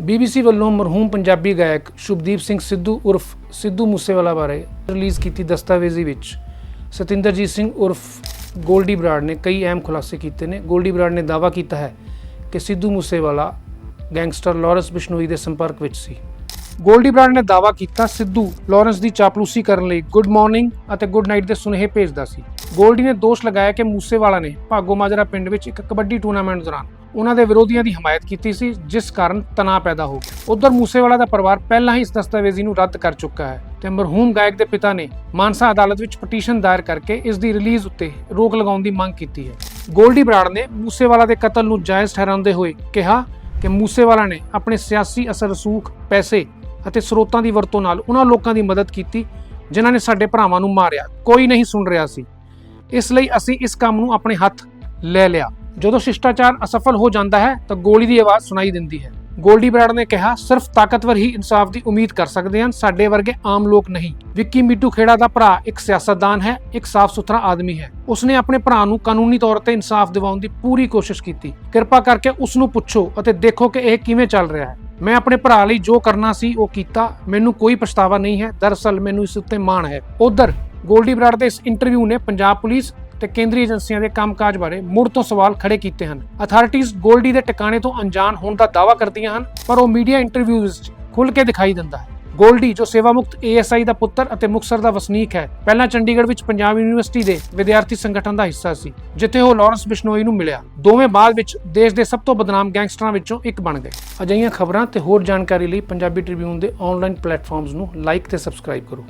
BBC ਵੱਲੋਂ ਮਰਹੂਮ ਪੰਜਾਬੀ ਗਾਇਕ ਸ਼ੁਭਦੀਪ ਸਿੰਘ ਸਿੱਧੂ ਉਰਫ ਸਿੱਧੂ ਮੂਸੇਵਾਲਾ ਬਾਰੇ ਰਿਲੀਜ਼ ਕੀਤੀ ਦਸਤਾਵੇਜ਼ੀ ਵਿੱਚ। ਸਤਿੰਦਰਜੀਤ ਸਿੰਘ ਉਰਫ ਗੋਲਡੀ ਬਰਾੜ ਨੇ ਕਈ ਅਹਿਮ ਖੁਲਾਸੇ ਕੀਤੇ ਨੇ। ਗੋਲਡੀ ਬਰਾੜ ਨੇ ਦਾਅਵਾ ਕੀਤਾ ਹੈ ਕਿ ਸਿੱਧੂ ਮੂਸੇਵਾਲਾ ਗੈਂਗਸਟਰ ਲਾਰੈਂਸ ਬਿਸ਼ਨੋਈ ਦੇ ਸੰਪਰਕ ਵਿੱਚ ਸੀ। ਗੋਲਡੀ ਬਰਾੜ ਨੇ ਦਾਅਵਾ ਕੀਤਾ, ਸਿੱਧੂ ਲਾਰੈਂਸ ਦੀ ਚਾਪਲੂਸੀ ਕਰਨ ਲਈ ਗੁੱਡ ਮਾਰਨਿੰਗ ਅਤੇ ਗੁੱਡ ਨਾਈਟ ਦੇ ਸੁਨੇਹੇ ਭੇਜਦਾ ਸੀ। ਗੋਲਡੀ ਨੇ ਦੋਸ਼ ਲਗਾਇਆ ਕਿ ਮੂਸੇਵਾਲਾ ਨੇ ਭਾਗੋ ਮਾਜਰਾ ਪਿੰਡ ਵਿੱਚ ਇੱਕ ਕਬੱਡੀ ਟੂਰਨਾਮੈਂਟ ਦੌਰਾਨ ਉਹਨਾਂ ਦੇ ਵਿਰੋਧੀਆਂ ਦੀ ਹਮਾਇਤ ਕੀਤੀ ਸੀ, ਜਿਸ ਕਾਰਨ ਤਣਾਅ ਪੈਦਾ ਹੋ ਗਿਆ। ਉਧਰ ਮੂਸੇਵਾਲਾ ਦਾ ਪਰਿਵਾਰ ਪਹਿਲਾਂ ਹੀ ਇਸ ਦਸਤਾਵੇਜ਼ੀ ਨੂੰ ਰੱਦ ਕਰ ਚੁੱਕਾ ਹੈ ਤੇ ਮਰਹੂਮ ਗਾਇਕ ਦੇ ਪਿਤਾ ਨੇ ਮਾਨਸਾ ਅਦਾਲਤ ਵਿੱਚ ਪਟੀਸ਼ਨ ਦਾਇਰ ਕਰਕੇ ਇਸ ਦੀ ਰਿਲੀਜ਼ ਉੱਤੇ ਰੋਕ ਲਗਾਉਣ ਦੀ ਮੰਗ ਕੀਤੀ ਹੈ। ਗੋਲਡੀ ਬਰਾੜ ਨੇ ਮੂਸੇਵਾਲਾ ਦੇ ਕਤਲ ਨੂੰ ਜਾਇਜ਼ ਠਹਿਰਾਉਂਦੇ ਹੋਏ ਕਿਹਾ ਕਿ ਮੂਸੇਵਾਲਾ ਨੇ ਆਪਣੇ ਸਿਆਸੀ ਅਸਰ ਰਸੂਖ ਪੈਸੇ ਅਤੇ ਸਰੋਤਾਂ ਦੀ ਵਰਤੋਂ ਨਾਲ ਉਹਨਾਂ ਲੋਕਾਂ ਦੀ ਮਦਦ ਕੀਤੀ, ਜਿਨ੍ਹਾਂ ਨੇ ਸਾਡੇ ਭਰਾਵਾਂ ਨੂੰ ਮਾਰਿਆ। ਕੋਈ ਨਹੀਂ ਸੁਣ ਰਿਹਾ ਸੀ। ਇਸ ਲਈ ਅਸੀਂ ਇਸ ਕੰਮ ਨੂੰ ਆਪਣੇ ਹੱਥ ਲੈ ਲਿਆ। ਜਦੋਂ ਸ਼ਿਸ਼ਟਾਚਾਰ ਅਸਫਲ ਹੋ ਜਾਂਦਾ ਹੈ ਤਾਂ ਗੋਲੀ ਦੀ ਆਵਾਜ਼ ਸੁਣਾਈ ਦਿੰਦੀ ਹੈ। ਗੋਲਡੀ ਬਰਾੜ ਨੇ ਕਿਹਾ, ਸਿਰਫ ਤਾਕਤਵਰ ਹੀ ਇਨਸਾਫ ਦੀ ਉਮੀਦ ਕਰ ਸਕਦੇ ਹਨ, ਸਾਡੇ ਵਰਗੇ ਆਮ ਲੋਕ ਨਹੀਂ। ਵਿੱਕੀ ਮਿੱਟੂ ਖੇੜਾ ਦਾ ਭਰਾ ਇੱਕ ਸਿਆਸਤਦਾਨ ਹੈ, ਇੱਕ ਸਾਫ਼ ਸੁਥਰਾ ਆਦਮੀ ਹੈ। ਉਸਨੇ ਆਪਣੇ ਭਰਾ ਨੂੰ ਕਾਨੂੰਨੀ ਤੌਰ ਤੇ ਇਨਸਾਫ ਦਿਵਾਉਣ ਦੀ ਪੂਰੀ ਕੋਸ਼ਿਸ਼ ਕੀਤੀ। ਕਿਰਪਾ ਕਰਕੇ ਉਸ ਨੂੰ ਪੁੱਛੋ ਅਤੇ ਦੇਖੋ ਕਿ ਇਹ ਕਿਵੇਂ ਚੱਲ ਰਿਹਾ ਹੈ। ਮੈਂ ਆਪਣੇ ਭਰਾ ਲਈ ਜੋ ਕਰਨਾ ਸੀ, ਉਹ ਕੀਤਾ। ਮੈਨੂੰ ਕੋਈ ਪਛਤਾਵਾ ਨਹੀਂ ਹੈ। ਦਰਅਸਲ ਮੈਨੂੰ ਇਸ ਉੱਤੇ ਮਾਣ ਹੈ। ਉਧਰ ਗੋਲਡੀ ਬਰਾੜ ਦੇ ਇਸ ਇੰਟਰਵਿਊ ਨੇ ਪੰਜਾਬ ਪੁਲਿਸ ਤੇ ਕੇਂਦਰੀ ਏਜੰਸੀਆਂ ਦੇ ਕੰਮਕਾਜ ਬਾਰੇ ਮੁੜ ਤੋਂ ਸਵਾਲ ਖੜੇ ਕੀਤੇ ਹਨ। ਅਥਾਰਟੀਆਂ ਗੋਲਡੀ ਦੇ ਟਿਕਾਣੇ ਤੋਂ ਅਣਜਾਣ ਹੋਣ ਦਾ ਦਾਅਵਾ ਕਰਦੀਆਂ ਹਨ, ਪਰ ਉਹ ਮੀਡੀਆ ਇੰਟਰਵਿਊਜ਼ 'ਚ ਖੁੱਲ੍ਹ ਕੇ ਦਿਖਾਈ ਦਿੰਦਾ ਹੈ। ਗੋਲਡੀ, ਜੋ ਸੇਵਾ ਏਐਸਆਈ ਦਾ ਪੁੱਤਰ ਅਤੇ ਮੁਕਸਰ ਦਾ ਵਸਨੀਕ ਹੈ, ਪਹਿਲਾਂ ਚੰਡੀਗੜ੍ਹ ਵਿੱਚ ਪੰਜਾਬ ਯੂਨੀਵਰਸਿਟੀ ਦੇ ਵਿਦਿਆਰਥੀ ਸੰਗਠਨ ਦਾ ਹਿੱਸਾ ਸੀ, ਜਿੱਥੇ ਉਹ ਲਾਰੈਂਸ ਬਿਸ਼ਨੋਈ ਨੂੰ ਮਿਲਿਆ। ਦੋਵੇਂ ਬਾਅਦ ਵਿੱਚ ਦੇਸ਼ ਦੇ ਸਭ ਤੋਂ ਬਦਨਾਮ ਗੈਂਗਸਟਰਾਂ ਵਿੱਚੋਂ ਇੱਕ ਬਣ ਗਏ। ਅਜਿਹੀਆਂ ਖਬਰਾਂ ਤੇ ਹੋਰ ਜਾਣਕਾਰੀ ਲਈ ਪੰਜਾਬੀ ਟ੍ਰਿਬਿਊਨ ਦੇ ਆਨਲਾਈਨ ਪਲੇਟਫਾਰਮਸ ਨੂੰ ਲਾਈਕ ਤੇ ਸਬਸਕ੍ਰਾਈਬ ਕਰੋ।